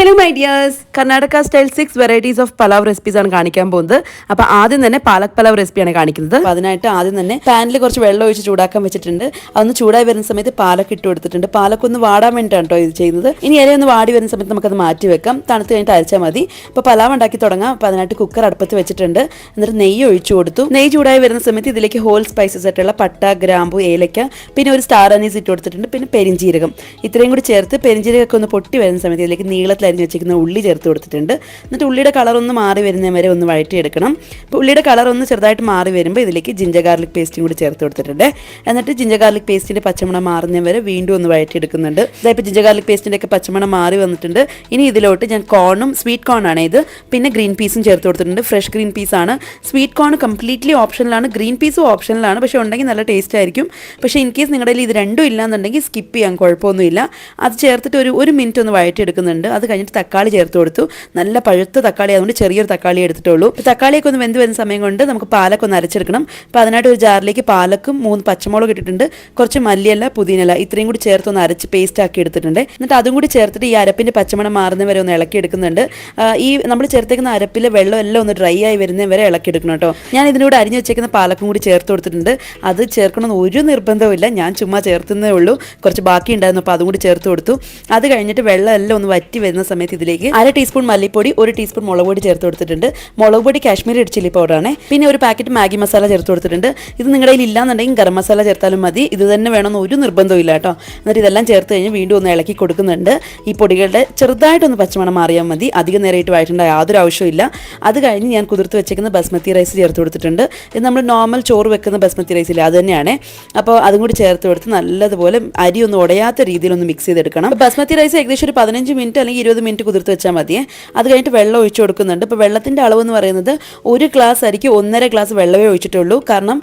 Hello my dears Karnataka style six varieties of pulao recipes ആണ് കാണിക്കാൻ പോകുന്നത്. അപ്പോൾ ആദ്യം തന്നെ പാലക് പലാവ് റെസിപ്പിയാണ് കാണിക്കുന്നത്. അതിനായിട്ട് ആദ്യം തന്നെ പാനിൽ കുറച്ച് വെള്ളം ഒഴിച്ച് ചൂടാക്കാൻ വെച്ചിട്ടുണ്ട്. അതൊന്ന് ചൂടായി വരുന്ന സമയത്ത് പാലക്ക് ഇട്ട് കൊടുത്തിട്ടുണ്ട്. പാലക്ക് ഒന്ന് വാടാൻ വേണ്ടിയിട്ടാണ് കേട്ടോ ഇത് ചെയ്യുന്നത്. ഇനി ഇല ഒന്ന് വാടി വരുന്ന സമയത്ത് നമുക്കത് മാറ്റി വെക്കാം. തണുത്ത് കഴിഞ്ഞിട്ട് അരച്ചാൽ മതി. അപ്പോൾ പലാവ് ഉണ്ടാക്കി തുടങ്ങാം. അപ്പോൾ അതിനായിട്ട് കുക്കർ അടുപ്പത്ത് വെച്ചിട്ടുണ്ട്. എന്നിട്ട് നെയ്യ് ഒഴിച്ചു കൊടുത്തു. നെയ്യ് ചൂടായി വരുന്ന സമയത്ത് ഇതിലേക്ക് ഹോൾ സ്പൈസസ് ആയിട്ടുള്ള പട്ട ഗ്രാമ്പു ഏലക്ക പിന്നെ ഒരു സ്റ്റാർ അനീസ് ഇട്ട് കൊടുത്തിട്ടുണ്ട്. പിന്നെ പെരിഞ്ചീരകം. ഇത്രയും കൂടി ചേർത്ത് പെരിഞ്ചീരകമൊക്കെ ഒന്ന് പൊട്ടി വരുന്ന സമയത്ത് ഇതിലേക്ക് നീളത്തിൽ അരിഞ്ഞ് വെച്ചിരിക്കുന്ന ഉള്ളി ചേർത്ത് കൊടുത്തിട്ടുണ്ട്. എന്നിട്ട് ഉള്ളിയുടെ കളർ ഒന്ന് മാറി വരുന്ന വരെ ഒന്ന് വഴറ്റിയെടുക്കണം. അപ്പോൾ ഉള്ളിയുടെ കളർ ഒന്ന് ചെറുതായിട്ട് മാറി വരുമ്പോൾ ഇതിലേക്ക് ജിഞ്ചർ ഗാർലിക് പേസ്റ്റും കൂടി ചേർത്ത് കൊടുത്തിട്ടുണ്ട്. എന്നിട്ട് ജിഞ്ചർ ഗാർലിക് പേസ്റ്റിന്റെ പച്ചമണം മാറുന്ന വരെ വീണ്ടും ഒന്ന് വഴറ്റിയെടുക്കുന്നുണ്ട്. ഇതായപ്പോൾ ജിഞ്ചർ ഗാർലിക് പേസ്റ്റിന്റെ ഒക്കെ പച്ചമണം മാറി വന്നിട്ടുണ്ട്. ഇനി ഇതിലോട്ട് ഞാൻ കോണും സ്വീറ്റ് കോൺ ആണ് ഇത്. പിന്നെ ഗ്രീൻ പീസും ചേർത്ത് കൊടുത്തിട്ടുണ്ട്. ഫ്രഷ് ഗ്രീൻ പീസ് ആണ്. സ്വീറ്റ് കോൺ കംപ്ലീറ്റ്ലി ഓപ്ഷനിലാണ് ഗ്രീൻ പീസും ഓപ്ഷനിലാണ് പക്ഷേ ഉണ്ടെങ്കിൽ നല്ല ടേസ്റ്റ് ആയിരിക്കും. പക്ഷേ ഇൻ കേസ് നിങ്ങളുടെ ഇത് രണ്ടും ഇല്ലാന്നുണ്ടെങ്കിൽ സ്കിപ്പ് ചെയ്യാൻ കുഴപ്പമൊന്നുമില്ല. അത് ചേർത്തിട്ട് ഒരു ഒരു മിനിറ്റ് ഒന്ന് വഴറ്റിയെടുക്കുന്നുണ്ട്. അത് കഴിഞ്ഞിട്ട് തക്കാളി ചേർത്ത് കൊടുത്തു. നല്ല പഴുത്ത തക്കാളി അതുകൊണ്ട് ചെറിയൊരു തക്കാളി എടുത്തിട്ടുള്ളൂ. തക്കാളിയൊക്കെ ഒന്ന് വെന്ത് വരുന്ന സമയം കൊണ്ട് നമുക്ക് പാലൊക്കെ ഒന്ന് അരച്ചെടുക്കണം. അപ്പോൾ അതിനായിട്ട് ഒരു ജാറിലേക്ക് പാലക്കും മൂന്ന് പച്ചമുളക് ഇട്ടിട്ടുണ്ട്. കുറച്ച് മല്ലിയല്ല പുതിനല്ല ഇത്രയും കൂടി ചേർത്ത് ഒന്ന് അരച്ച് പേസ്റ്റ് ആക്കി എടുത്തിട്ടുണ്ട്. എന്നിട്ട് അതും കൂടി ചേർത്തിട്ട് ഈ അരപ്പിന്റെ പച്ചമണം മാറുന്ന വരെ ഒന്ന് ഇളക്കി എടുക്കുന്നുണ്ട്. ഈ നമ്മൾ ചേർത്തേക്കുന്ന അരപ്പിൽ വെള്ളം എല്ലാം ഒന്ന് ഡ്രൈ ആയി വരുന്ന വരെ ഇളക്കി എടുക്കണം കേട്ടോ. ഞാൻ ഇതിനോട് അരിഞ്ഞ് വെച്ചേക്കുന്ന പാലക്കും കൂടി ചേർത്ത് കൊടുത്തിട്ടുണ്ട്. അത് ചേർക്കണമെന്ന് ഒരു നിർബന്ധവുമില്ല ഞാൻ ചുമ്മാ ചേർത്തുന്നേ ഉള്ളൂ. കുറച്ച് ബാക്കി ഉണ്ടായിരുന്നു അപ്പോൾ അതും കൂടി ചേർത്ത് കൊടുത്തു. അത് കഴിഞ്ഞിട്ട് വെള്ളം എല്ലാം ഒന്ന് വറ്റി വരുന്ന സമയത്ത് ഇതിലേക്ക് അര ടീസ്പൂൺ മല്ലിപ്പൊടി ഒരു ടീസ്പൂൺ മുളക് പൊടി ചേർത്ത് കൊടുത്തിട്ടുണ്ട്. മുളക് പൊടി കാശ്മീരി ചില്ലി പൗഡർ ആണ്. പിന്നെ ഒരു പാക്കറ്റ് മാഗി മസാല ചേർത്ത് കൊടുത്തിട്ടുണ്ട്. ഇത് നിങ്ങളുടെ കയ്യിൽ ഇല്ലാന്നുണ്ടെങ്കിൽ ഗരം മസാല ചേർത്താലും മതി. ഇത് തന്നെ വേണമെന്ന് ഒരു നിർബന്ധവും ഇല്ല കേട്ടോ. എന്നിട്ട് ഇതെല്ലാം ചേർത്ത് കഴിഞ്ഞ് വീണ്ടും ഒന്ന് ഇളക്കി കൊടുക്കുന്നുണ്ട്. ഈ പൊടികളുടെ ചെറുതായിട്ടൊന്ന് പച്ചമണം മാറിയാൽ മതി. അധികം നേരമായിട്ട് വഴറ്റേണ്ട യാതൊരു ആവശ്യമില്ല അത് കഴിഞ്ഞ് ഞാൻ കുതിർത്ത് വെച്ചേക്കുന്ന ബസ്മതി റൈസ് ചേർത്ത് കൊടുത്തിട്ടുണ്ട്. ഇത് നമ്മൾ നോർമൽ ചോറ് വെക്കുന്ന ബസ്മതി റൈസ് ഇല്ല അത് തന്നെയാണ്. അപ്പോൾ അതും കൂടി ചേർത്ത് കൊടുത്ത് നല്ലതുപോലെ അരി ഒന്നും ഉടയാത്ത രീതിയിൽ ഒന്ന് മിക്സ് ചെയ്തെടുക്കണം. ബസ്മതി റൈസ് ഏകദേശം ഒരു പതിനഞ്ച് മിനിറ്റ് അല്ലെങ്കിൽ ഇരുപത് മിനിറ്റ് കുതിർത്ത് വെച്ചാൽ മതിയേ. അത് കഴിഞ്ഞിട്ട് വെള്ളം ഒഴിച്ചു കൊടുക്കുന്നുണ്ട്. ഇപ്പോൾ വെള്ളത്തിന്റെ അളവ് എന്ന് പറയുന്നത് ഒരു ഗ്ലാസ് അരിക്ക് ഒന്നര ഗ്ലാസ് വെള്ളമേ ഒഴിച്ചിട്ടുള്ളൂ. കാരണം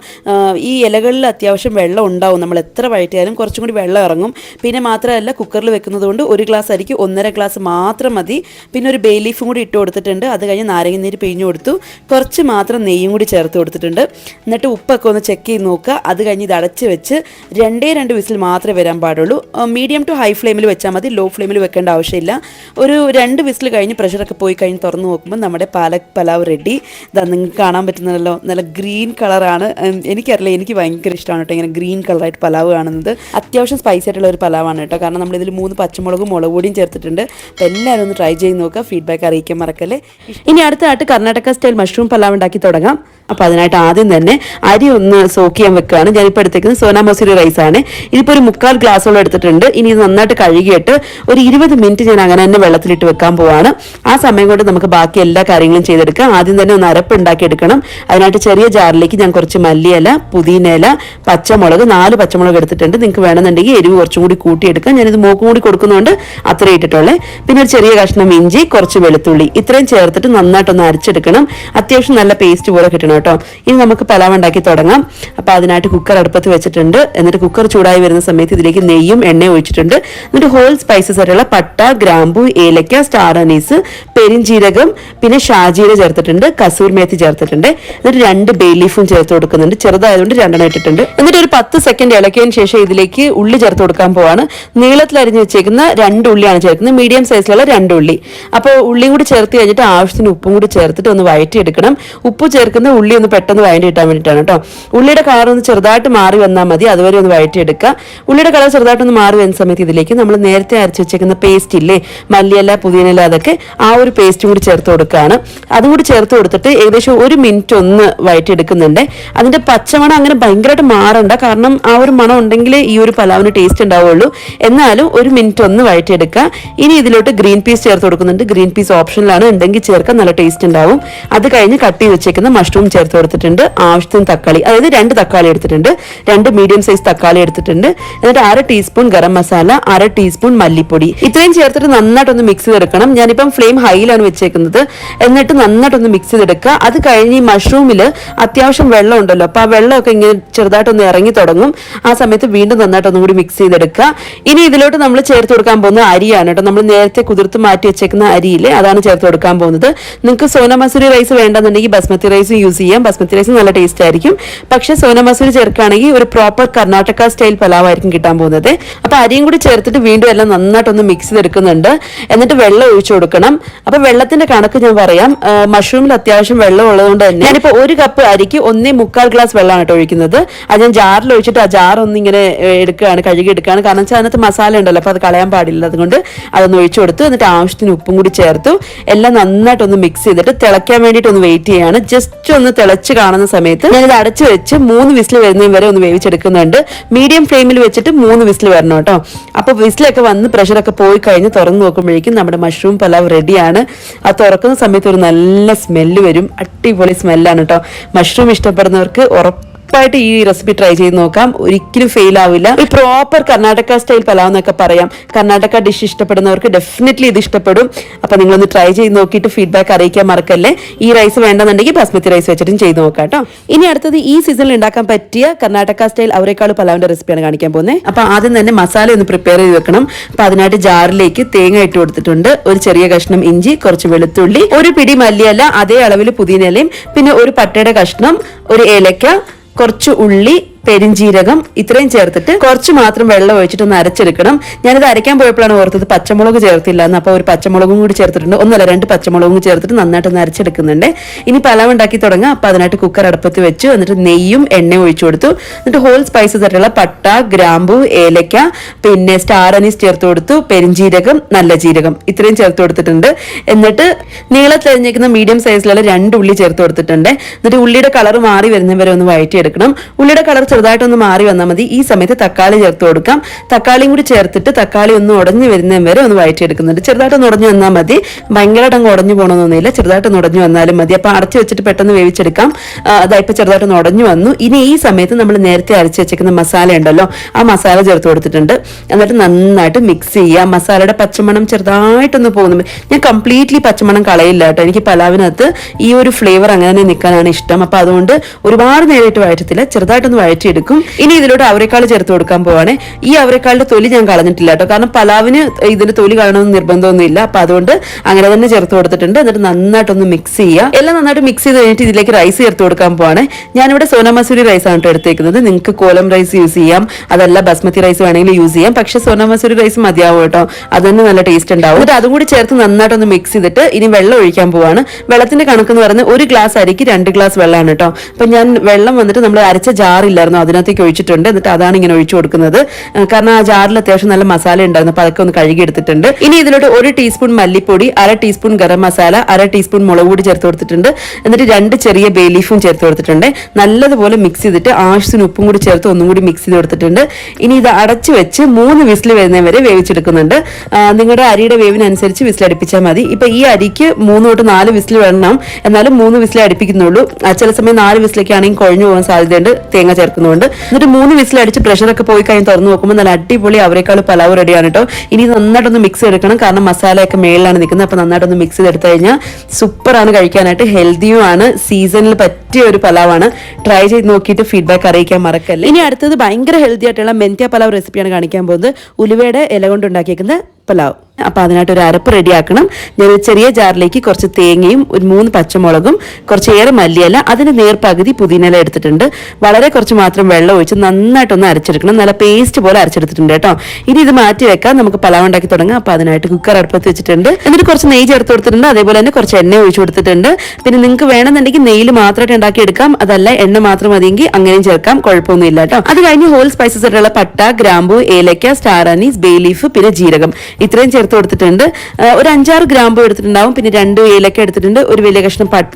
ഈ ഇലകളിൽ അത്യാവശ്യം വെള്ളം ഉണ്ടാവും. നമ്മൾ എത്ര വഴറ്റിയാലും കുറച്ചും കൂടി വെള്ളം ഇറങ്ങും. പിന്നെ മാത്രമല്ല കുക്കറിൽ വെക്കുന്നത് കൊണ്ട് ഒരു ഗ്ലാസ് അരിക്ക് ഒന്നര ഗ്ലാസ് മാത്രം മതി. പിന്നെ ഒരു ബേ ലീഫും കൂടി ഇട്ട് കൊടുത്തിട്ടുണ്ട്. അത് കഴിഞ്ഞ് നാരങ്ങ നീര് പിഴിഞ്ഞു കൊടുത്തു. കുറച്ച് മാത്രം നെയ്യും കൂടി ചേർത്ത് കൊടുത്തിട്ടുണ്ട്. എന്നിട്ട് ഉപ്പൊക്കെ ഒന്ന് ചെക്ക് ചെയ്ത് നോക്കുക. അത് കഴിഞ്ഞ് ഇത് അടച്ച് വെച്ച് രണ്ടേ രണ്ട് വിസിൽ മാത്രമേ വരാൻ പാടുള്ളൂ. മീഡിയം ടു ഹൈ ഫ്ലെയിമിൽ വെച്ചാൽ മതി. ലോ ഫ്ലെയിമിൽ വെക്കേണ്ട ആവശ്യമില്ല. ഒരു രണ്ട് വിസിൽ കഴിഞ്ഞ് പ്രഷറൊക്കെ പോയി കഴിഞ്ഞ് തുറന്ന് നോക്കുമ്പോൾ നമ്മുടെ പാലക് പലാവ് റെഡി ഇതാ നിങ്ങൾക്ക് കാണാൻ പറ്റുന്നതല്ലോ നല്ല ഗ്രീൻ കളറാണ്. എനിക്കറിയില്ല എനിക്ക് ഭയങ്കര ഇഷ്ടമാണ് കേട്ടോ ഇങ്ങനെ ഗ്രീൻ കളറായിട്ട് പലാവ് കാണുന്നത്. അത്യാവശ്യം സ്പൈസി ആയിട്ടുള്ള ഒരു പലാവാണ് കേട്ടോ. കാരണം നമ്മൾ മൂന്ന് പച്ചമുളകും മുളക് പൊടിയും ചേർത്തിട്ടുണ്ട്. അപ്പോൾ എല്ലാവരും ഒന്ന് ട്രൈ ചെയ്ത് നോക്കുക. ഫീഡ്ബാക്ക് അറിയിക്കാൻ മറക്കല്ലേ. ഇനി അടുത്തതായിട്ട് കർണാടക സ്റ്റൈൽ മഷ്റൂം പലാവ് ഉണ്ടാക്കി തുടങ്ങാം. അപ്പോൾ അതിനായിട്ട് ആദ്യം തന്നെ അരി ഒന്ന് സോക്ക് ചെയ്യാൻ വെക്കുകയാണ്. ഞാനിപ്പോൾ എടുത്തേക്കുന്നത് സോനാ മസൂരി റൈസ് ആണ്. ഇതിപ്പോൾ ഒരു മുക്കാൽ ഗ്ലാസ്സോളം എടുത്തിട്ടുണ്ട്. ഇനി ഇത് നന്നായിട്ട് കഴുകിയിട്ട് ഒരു ഇരുപത് മിനിറ്റ് ഞാൻ അങ്ങനെ തന്നെ വെള്ളത്തിലിട്ട് വെക്കാൻ പോവാണ്. ആ സമയം കൊണ്ട് നമുക്ക് ബാക്കി എല്ലാ കാര്യങ്ങളും ചെയ്തെടുക്കാം. ആദ്യം തന്നെ ഒന്ന് അരപ്പ് ഉണ്ടാക്കി എടുക്കണം. അതിനായിട്ട് ചെറിയ ജാറിലേക്ക് ഞാൻ കുറച്ച് മല്ലിയില പുതിനയില പച്ചമുളക് നാല് പച്ചമുളക് എടുത്തിട്ടുണ്ട്. നിങ്ങൾക്ക് വേണമെന്നുണ്ടെങ്കിൽ എരിവ് കുറച്ചും കൂടി കൂട്ടിയെടുക്കാം. ഞാനിത് മൂക്കും കൂടി കൊടുക്കുന്നതുകൊണ്ട് അത്രയും ഇട്ടിട്ടുള്ളേ. പിന്നെ ഒരു ചെറിയ കഷ്ണം ഇഞ്ചി കുറച്ച് വെളുത്തുള്ളി. ഇത്രയും ചേർത്തിട്ട് നന്നായിട്ടൊന്ന് അരച്ചെടുക്കണം. അത്യാവശ്യം നല്ല പേസ്റ്റ് പോലെ കിട്ടണം കേട്ടോ. ഇനി നമുക്ക് പലാവ് ഉണ്ടാക്കി തുടങ്ങാം. അപ്പോൾ അതിനായിട്ട് കുക്കർ അടുപ്പത്ത് വെച്ചിട്ടുണ്ട്. എന്നിട്ട് കുക്കർ ചൂടായി വരുന്ന സമയത്ത് ഇതിലേക്ക് നെയ്യും എണ്ണയും ഒഴിച്ചിട്ടുണ്ട്. എന്നിട്ട് ഹോൾ സ്പൈസസ് ആയിട്ടുള്ള പട്ട ഗ്രാമ്പു ഏലക്ക സ്റ്റാർ അനീസ് പെരിഞ്ചീരകം പിന്നെ ഷാജീര ചേർത്തിട്ടുണ്ട് കസൂർ മേത്തി ചേർത്തിട്ടുണ്ട്. എന്നിട്ട് രണ്ട് ബേ ലീഫും ചേർത്ത് കൊടുക്കുന്നുണ്ട്. ചെറുതായതുകൊണ്ട് രണ്ടെണ്ണം ഇട്ടിട്ടുണ്ട്. എന്നിട്ട് ഒരു പത്ത് സെക്കൻഡ് ഇളക്കിയതിന് ശേഷം ഇതിലേക്ക് ഉള്ളി ചേർത്ത് കൊടുക്കാൻ പോവാണ്. നീളത്തിൽ അരിഞ്ഞ് വെച്ചേക്കുന്ന രണ്ട് ഉള്ളിയാണ് ചേർക്കുന്നത്. മീഡിയം സൈസിലുള്ള രണ്ട് ഉള്ളി. അപ്പോൾ ഉള്ളിയും കൂടി ചേർത്ത് കഴിഞ്ഞിട്ട് ആവശ്യത്തിന് ഉപ്പും കൂടി ചേർത്തിട്ട് ഒന്ന് വഴറ്റിയെടുക്കണം. ഉപ്പ് ചേർക്കുന്ന ഉള്ളി ഒന്ന് പെട്ടെന്ന് വഴറ്റി കിട്ടാൻ വേണ്ടിയിട്ടാണ് കേട്ടോ. ഉള്ളിയുടെ കളർ ഒന്ന് ചെറുതായിട്ട് മാറി വന്നാൽ മതി അതുവരെ ഒന്ന് വഴറ്റിയെടുക്കുക ഉള്ളിയുടെ കളർ ചെറുതായിട്ടൊന്ന് മാറി വരുന്ന സമയത്ത് ഇതിലേക്ക് നമ്മൾ നേരത്തെ അരച്ച് വെച്ചേക്കുന്ന പേസ്റ്റ് ഇല്ലേ മല്ലിയല്ല പുതിയനല്ല അതൊക്കെ ആ ഒരു പേസ്റ്റും കൂടി ചേർത്ത് കൊടുക്കുകയാണ്. അതും കൂടി ചേർത്ത് കൊടുത്തിട്ട് ഏകദേശം ഒരു മിനിറ്റ് ഒന്ന് വഴറ്റിയെടുക്കുന്നുണ്ട് അതിന്റെ പച്ചമണം അങ്ങനെ ഭയങ്കരമായിട്ട് മാറണ്ട കാരണം ആ ഒരു മണം ഉണ്ടെങ്കിൽ ഈ ഒരു പലാവിന് ടേസ്റ്റ് ഉണ്ടാവുള്ളൂ. എന്നാലും ഒരു മിനിറ്റ് ഒന്ന് വഴറ്റിയെടുക്കുക ഇനി ഇതിലോട്ട് ഗ്രീൻ പീസ് ചേർത്ത് കൊടുക്കുന്നുണ്ട്. ഗ്രീൻ പീസ് ഓപ്ഷനിലാണ് ഉണ്ടെങ്കിൽ ചേർക്കാൻ നല്ല ടേസ്റ്റ് ഉണ്ടാവും. അത് കഴിഞ്ഞ് കട്ട് ചെയ്ത് വെച്ചേക്കുന്ന മഷ്റൂം ചേർത്ത് കൊടുത്തിട്ടുണ്ട്. ആവശ്യത്തിന് തക്കാളി അതായത് രണ്ട് തക്കാളി എടുത്തിട്ടുണ്ട്. രണ്ട് മീഡിയം സൈസ് തക്കാളി എടുത്തിട്ടുണ്ട്. എന്നിട്ട് അര ടീസ്പൂൺ ഗരം മസാല അര ടീസ്പൂൺ മല്ലിപ്പൊടി. ഇത്രയും ചേർത്തിട്ട് നന്നായിട്ടൊന്ന് മിക്സ് ചെയ്തെടുക്കണം. ഞാനിപ്പം ഫ്ലെയിം ഹൈയിലാണ് വെച്ചേക്കുന്നത്. എന്നിട്ട് നന്നായിട്ടൊന്ന് മിക്സ് ചെയ്തെടുക്കുക. അത് കഴിഞ്ഞ് ഈ മഷ്റൂമിൽ അത്യാവശ്യം വെള്ളം ഉണ്ടല്ലോ. അപ്പോൾ ആ വെള്ളമൊക്കെ ഇങ്ങനെ ചെറുതായിട്ടൊന്ന് ഇറങ്ങി തുടങ്ങും. ആ സമയത്ത് വീണ്ടും നന്നായിട്ടൊന്നും കൂടി മിക്സ് ചെയ്തെടുക്കുക. ഇനി ഇതിലോട്ട് നമ്മൾ ചേർത്ത് കൊടുക്കാൻ പോകുന്ന അരിയാണ് കേട്ടോ. നമ്മൾ നേരത്തെ കുതിർത്ത് മാറ്റി വെച്ചേക്കുന്ന അരിയില്ലേ അതാണ് ചേർത്ത് കൊടുക്കാൻ പോകുന്നത്. നിങ്ങൾക്ക് സോന മസൂരി റൈസ് വേണ്ടെന്നുണ്ടെങ്കിൽ ബസ്മതി റൈസ് യൂസ് ചെയ്യാം. ബസ്മതി റൈസ് നല്ല ടേസ്റ്റ് ആയിരിക്കും. പക്ഷെ സോന മസൂരി ചേർക്കുകയാണെങ്കിൽ ഒരു പ്രോപ്പർ കർണാടക സ്റ്റൈൽ പലാവായിരിക്കും കിട്ടാൻ പോകുന്നത്. അപ്പോൾ അരിയും കൂടി ചേർത്തിട്ട് വീണ്ടും എല്ലാം നന്നായിട്ടൊന്ന് മിക്സ് ചെയ്തെടുക്കുന്നുണ്ട്. എന്നിട്ട് വെള്ളം ഒഴിച്ചു കൊടുക്കണം. അപ്പൊ വെള്ളത്തിന്റെ കണക്ക് ഞാൻ പറയാം. മഷ്റൂമിൽ അത്യാവശ്യം വെള്ളം ഉള്ളതുകൊണ്ട് തന്നെ ഞാനിപ്പോ ഒരു കപ്പ് അരിക്ക് ഒന്നേ മുക്കാൽ ഗ്ലാസ് വെള്ളമാണ് കേട്ടോ ഒഴിക്കുന്നത്. അത് ഞാൻ ജാറിൽ ഒഴിച്ചിട്ട് ആ ജാർ ഒന്ന് ഇങ്ങനെ എടുക്കുകയാണ് കഴുകി എടുക്കുകയാണ്. കാരണം വെച്ചാൽ അതിനകത്ത് മസാല ഉണ്ടല്ലോ. അപ്പൊ അത് കളയാൻ പാടില്ല. അതുകൊണ്ട് അതൊന്ന് ഒഴിച്ചു കൊടുത്തു. എന്നിട്ട് ആവശ്യത്തിന് ഉപ്പും കൂടി ചേർത്തു. എല്ലാം നന്നായിട്ടൊന്ന് മിക്സ് ചെയ്തിട്ട് തിളയ്ക്കാൻ വേണ്ടിയിട്ട് ഒന്ന് വെയിറ്റ് ചെയ്യാണ്. ജസ്റ്റ് ഒന്ന് തിളച്ച് കാണുന്ന സമയത്ത് ഞാനിത് അടച്ചു വെച്ച് മൂന്ന് വിസിൽ വരുന്നതും വരെ ഒന്ന് വേവിച്ചെടുക്കുന്നുണ്ട്. മീഡിയം ഫ്ലെയിമിൽ വെച്ചിട്ട് മൂന്ന് വിസിൽ വരണം കേട്ടോ. അപ്പൊ വിസിലൊക്കെ വന്ന് പ്രഷറൊക്കെ പോയി കഴിഞ്ഞ് തുറന്ന് നോക്കുമ്പോഴേക്കും നമ്മുടെ മഷ്റൂം പലാവ് റെഡിയാണ്. അത് തുറക്കുന്ന സമയത്ത് ഒരു നല്ല സ്മെല്ല് വരും. അടിപൊളി സ്മെല്ലാണ് കേട്ടോ. മഷ്റൂം ഇഷ്ടപ്പെടുന്നവർക്ക് ഉറപ്പായിട്ട് ഈ റെസിപ്പി ട്രൈ ചെയ്ത് നോക്കാം. ഒരിക്കലും ഫെയിൽ ആവില്ല. ഒരു പ്രോപ്പർ കർണാടക സ്റ്റൈൽ പലാവ് എന്നൊക്കെ പറയാം. കർണാടക ഡിഷ് ഇഷ്ടപ്പെടുന്നവർക്ക് ഡെഫിനറ്റ്ലി ഇത് ഇഷ്ടപ്പെടും. അപ്പൊ നിങ്ങളൊന്ന് ട്രൈ ചെയ്ത് നോക്കിയിട്ട് ഫീഡ്ബാക്ക് അറിയിക്കാൻ മറക്കല്ലേ. ഈ റൈസ് വേണ്ടെന്നുണ്ടെങ്കിൽ ബാസ്മതി റൈസ് വെച്ചിട്ടും ചെയ്ത് നോക്കാം കേട്ടോ. ഇനി അടുത്തത് ഈ സീസണിൽ ഉണ്ടാക്കാൻ പറ്റിയ കർണാടക സ്റ്റൈൽ അവരെക്കാൾ പലാവിന്റെ റെസിപ്പിയാണ് കാണിക്കാൻ പോകുന്നത് അപ്പൊ ആദ്യം തന്നെ മസാല ഒന്ന് പ്രിപ്പയർ ചെയ്ത് വെക്കണം. അപ്പൊ അതിനായിട്ട് ജാറിലേക്ക് തേങ്ങ ഇട്ട് കൊടുത്തിട്ടുണ്ട്. ഒരു ചെറിയ കഷ്ണം ഇഞ്ചി കുറച്ച് വെളുത്തുള്ളി ഒരു പിടി മല്ലിയല്ല അതേ അളവിൽ പുതിനയിലയും പിന്നെ ഒരു പട്ടയുടെ കഷ്ണം ഒരു ഏലക്ക കുറച്ച് ഉള്ളി പെരിഞ്ചീരകം ഇത്രയും ചേർത്തിട്ട് കുറച്ച് മാത്രം വെള്ളം ഒഴിച്ചിട്ട് ഒന്ന് അരച്ചെടുക്കണം. ഞാനിത് അരയ്ക്കാൻ പോയപ്പോഴാണ് ഓർത്തത് പച്ചമുളക് ചേർത്തില്ല എന്ന് അപ്പോൾ ഒരു പച്ചമുളകും കൂടി ചേർത്തിട്ടുണ്ട്. ഒന്നല്ല രണ്ട് പച്ചമുളകും ചേർത്തിട്ട് നന്നായിട്ട് ഒന്ന് അരച്ചെടുക്കുന്നുണ്ട്. ഇനി പലാവ് ഉണ്ടാക്കി തുടങ്ങാം. അപ്പോൾ അതിനായിട്ട് കുക്കർ അടുപ്പത്ത് വെച്ച്. എന്നിട്ട് നെയ്യും എണ്ണയും ഒഴിച്ചു കൊടുത്തു. എന്നിട്ട് ഹോൾ സ്പൈസസ് ആയിട്ടുള്ള പട്ട ഗ്രാമ്പു ഏലക്ക പിന്നെ സ്റ്റാർ അനീസ് ചേർത്ത് കൊടുത്തു. പെരിഞ്ചീരകം നല്ല ജീരകം ഇത്രയും ചേർത്ത് കൊടുത്തിട്ടുണ്ട്. എന്നിട്ട് നീളത്തിലരിഞ്ഞേക്കുന്ന മീഡിയം സൈസിലുള്ള രണ്ട് ഉള്ളി ചേർത്ത് കൊടുത്തിട്ടുണ്ട്. എന്നിട്ട് ഉള്ളിയുടെ കളർ മാറി വരുന്നവരെ ഒന്ന് വഴറ്റിയെടുക്കണം. ഉള്ളിയുടെ കളർ ചെറുതായിട്ടൊന്ന് മാറി വന്നാൽ മതി. ഈ സമയത്ത് തക്കാളി ചേർത്ത് കൊടുക്കാം. തക്കാളിയും കൂടി ചേർത്തിട്ട് തക്കാളി ഒന്ന് ഉടഞ്ഞു വരുന്നതും വരെ ഒന്ന് വഴറ്റിയെടുക്കുന്നുണ്ട്. ചെറുതായിട്ടൊന്ന് ഉടഞ്ഞു വന്നാൽ മതി. ഭയങ്കരമായിട്ട് അങ്ങ് ഉടഞ്ഞു പോകണമെന്നൊന്നുമില്ല ചെറുതായിട്ടൊന്ന് ഉടഞ്ഞു വന്നാലും മതി. അപ്പോൾ അടച്ചു വെച്ചിട്ട് പെട്ടെന്ന് വേവിച്ചെടുക്കാം. അതാ ഇപ്പൊ ചെറുതായിട്ടൊന്ന് ഉടഞ്ഞു വന്നു. ഇനി ഈ സമയത്ത് നമ്മൾ നേരത്തെ അരച്ച് വെച്ചേക്കുന്ന മസാല ഉണ്ടല്ലോ ആ മസാല ചേർത്ത് കൊടുത്തിട്ടുണ്ട്. എന്നിട്ട് നന്നായിട്ട് മിക്സ് ചെയ്യുക. മസാലയുടെ പച്ചമണം ചെറുതായിട്ടൊന്ന് പോകുന്നു. ഞാൻ കംപ്ലീറ്റ്ലി പച്ചമണം കളയില്ല കേട്ടോ. എനിക്ക് പലാവിനകത്ത് ഈ ഒരു ഫ്ലേവർ അങ്ങനെ നിൽക്കാനാണ് ഇഷ്ടം. അപ്പോൾ അതുകൊണ്ട് ഒരുപാട് നേരിട്ട് വഴറ്റത്തില്ല. ചെറുതായിട്ടൊന്ന് വഴറ്റിയെടുക്കും ഇനി ഇതിലോട്ട് അവരെക്കാൾ ചേർത്ത് കൊടുക്കാൻ പോവാണ്. ഈ അവരെക്കാളുടെ തൊലി ഞാൻ കളഞ്ഞിട്ടില്ല കേട്ടോ. കാരണം പലാവിന് ഇതിന്റെ തൊലി കളയണമെന്ന് നിർബന്ധമൊന്നുമില്ല. അപ്പൊ അതുകൊണ്ട് അങ്ങനെ തന്നെ ചേർത്ത് കൊടുത്തിട്ടുണ്ട്. എന്നിട്ട് നന്നായിട്ടൊന്ന് മിക്സ് ചെയ്യുക. എല്ലാം നന്നായിട്ട് മിക്സ് ചെയ്ത് കഴിഞ്ഞിട്ട് ഇതിലേക്ക് റൈസ് ചേർത്ത് കൊടുക്കാൻ പോവാണ്. ഞാനിവിടെ സോനമസൂരി റൈസ് ആണ് കേട്ടോ എടുത്തേക്കുന്നത്. നിങ്ങൾക്ക് കോലം റൈസ് യൂസ് ചെയ്യാം. അതല്ല ബസ്മതി റൈസ് വേണമെങ്കിൽ യൂസ് ചെയ്യാം. പക്ഷെ സോനമസൂരി റൈസ് മതിയാവും കേട്ടോ. അത് തന്നെ നല്ല ടേസ്റ്റ് ഉണ്ടാവും. എന്നിട്ട് അതും കൂടി ചേർത്ത് നന്നായിട്ടൊന്ന് മിക്സ് ചെയ്തിട്ട് ഇനി വെള്ളം ഒഴിക്കാൻ പോവാണ്. വെള്ളത്തിന്റെ കണക്ക് എന്ന് പറഞ്ഞാൽ ഒരു ഗ്ലാസ് അരിക്ക് രണ്ട് ഗ്ലാസ് വെള്ളമാണ് കേട്ടോ. അപ്പൊ ഞാൻ വെള്ളം വന്നിട്ട് നമ്മൾ അരച്ച ജാറില്ലായിരുന്നു അതിനകത്തേക്ക് ഒഴിച്ചിട്ടുണ്ട്. എന്നിട്ട് അതാണ് ഇങ്ങനെ ഒഴിച്ചു കൊടുക്കുന്നത്. കാരണം ആ ജാറിൽ അത്യാവശ്യം നല്ല മസാല ഉണ്ടായിരുന്നു. അപ്പൊ അതൊക്കെ ഒന്ന് കഴുകി എടുത്തിട്ടുണ്ട് ഇനി ഇതിലോട്ട് ഒരു ടീസ്പൂൺ മല്ലിപ്പൊടി അര ടീസ്പൂൺ ഗരം മസാല അര ടീസ്പൂൺ മുളക് പൊടി ചേർത്ത് കൊടുത്തിട്ടുണ്ട്. എന്നിട്ട് രണ്ട് ചെറിയ ബേ ലീഫും ചേർത്ത് കൊടുത്തിട്ടുണ്ട്. നല്ലതുപോലെ മിക്സ് ചെയ്തിട്ട് ആവശ്യത്തിന് ഉപ്പും കൂടി ചേർത്ത് ഒന്നും കൂടി മിക്സ് ചെയ്ത് കൊടുത്തിട്ടുണ്ട്. ഇനി ഇത് അടച്ചു വെച്ച് മൂന്ന് വിസിൽ വരുന്നവരെ വേവിച്ചെടുക്കുന്നുണ്ട്. നിങ്ങളുടെ അരിയുടെ വേവിനനുസരിച്ച് വിസിൽ അടിപ്പിച്ചാൽ മതി. ഇപ്പൊ ഈ അരിക്ക് മൂന്ന് തൊട്ട് നാല് വിസിൽ വേണം എന്നാലും മൂന്ന് വിസിലേ അടുപ്പിക്കുന്നുള്ളൂ. ചില സമയം നാല് വിസിലൊക്കെ ആണെങ്കിൽ കുഴഞ്ഞു പോകാൻ സാധ്യതയുണ്ട്. തേങ്ങ ചേർക്കുന്നതുകൊണ്ട് എന്നിട്ട് മൂന്ന് വിസിൽ അടിച്ച് പ്രഷറൊക്കെ പോയി കഴിഞ്ഞ് തുറന്നു നോക്കുമ്പോൾ നല്ല അടിപൊളി അവരെക്കാൾ പലാവ് റെഡിയാണ് കേട്ടോ ഇനി നന്നായിട്ടൊന്ന് മിക്സ് എടുക്കണം കാരണം മസാലയൊക്കെ മേളിലാണ് നിൽക്കുന്നത്. അപ്പൊ നന്നായിട്ടൊന്ന് മിക്സ് ചെയ്ത് എടുത്തു കഴിഞ്ഞാൽ സൂപ്പറാണ് കഴിക്കാനായിട്ട്. ഹെൽത്തിയും ആണ്. സീസണിൽ പറ്റിയ ഒരു പലാവാണ്. ട്രൈ ചെയ്ത് നോക്കിയിട്ട് ഫീഡ്ബാക്ക് അറിയിക്കാൻ മറക്കല്ല. ഇനി അടുത്തത് ഭയങ്കര ഹെൽത്തി ആയിട്ടുള്ള മെന്ത്യ പലാവ് റെസിപ്പിയാണ് കാണിക്കാൻ പോകുന്നത്. ഉലുവയുടെ ഇല കൊണ്ട് ഉണ്ടാക്കിയേക്കുന്ന പലാവ്. അപ്പോൾ അതിനായിട്ട് ഒരു അരപ്പ് റെഡിയാക്കണം ഞാൻ ചെറിയ ജാറിലേക്ക് കുറച്ച് തേങ്ങയും ഒരു മൂന്ന് പച്ചമുളകും കുറച്ച് ഏറെ മല്ലിയില അതിന് നേർപകുതി പുതിനയില എടുത്തിട്ടുണ്ട്. വളരെ കുറച്ച് മാത്രം വെള്ളം ഒഴിച്ച് നന്നായിട്ടൊന്ന് അരച്ചെടുക്കണം. നല്ല പേസ്റ്റ് പോലെ അരച്ചെടുത്തിട്ടുണ്ട് കേട്ടോ. ഇനി ഇത് മാറ്റി വെക്കാം. നമുക്ക് പലാവ് ഉണ്ടാക്കി തുടങ്ങാം. അപ്പോൾ അതിനായിട്ട് കുക്കർ അടുപ്പത്ത് വെച്ചിട്ടുണ്ട്. എന്നിട്ട് കുറച്ച് നെയ്യ് ചേർത്ത് കൊടുത്തിട്ടുണ്ട്. അതേപോലെ തന്നെ കുറച്ച് എണ്ണ ഒഴിച്ചു കൊടുത്തിട്ടുണ്ട്. പിന്നെ നിങ്ങൾക്ക് വേണമെന്നുണ്ടെങ്കിൽ നെയ്യിൽ മാത്രമായിട്ട് ഉണ്ടാക്കി എടുക്കാം അതല്ല എണ്ണ മാത്രം മതിയെങ്കിൽ അങ്ങനെയും ചേർക്കാം. കുഴപ്പമൊന്നുമില്ല കേട്ടോ. അത് കഴിഞ്ഞ് ഹോൾ സ്പൈസസ് ആയിട്ടുള്ള പട്ട ഗ്രാമ്പു ഏലക്ക സ്റ്റാർ അനീസ് ബേ ലീഫ് പിന്നെ ജീരകം. ഇത്രയും ചേർത്ത് കൊടുത്തിട്ടുണ്ട്. ഒരു അഞ്ചാറ് ഗ്രാമ്പു എടുത്തിട്ടുണ്ടാവും. പിന്നെ രണ്ട് ഏലക്ക എടുത്തിട്ടുണ്ട്. ഒരു വലിയ കഷ്ണം പട്ട.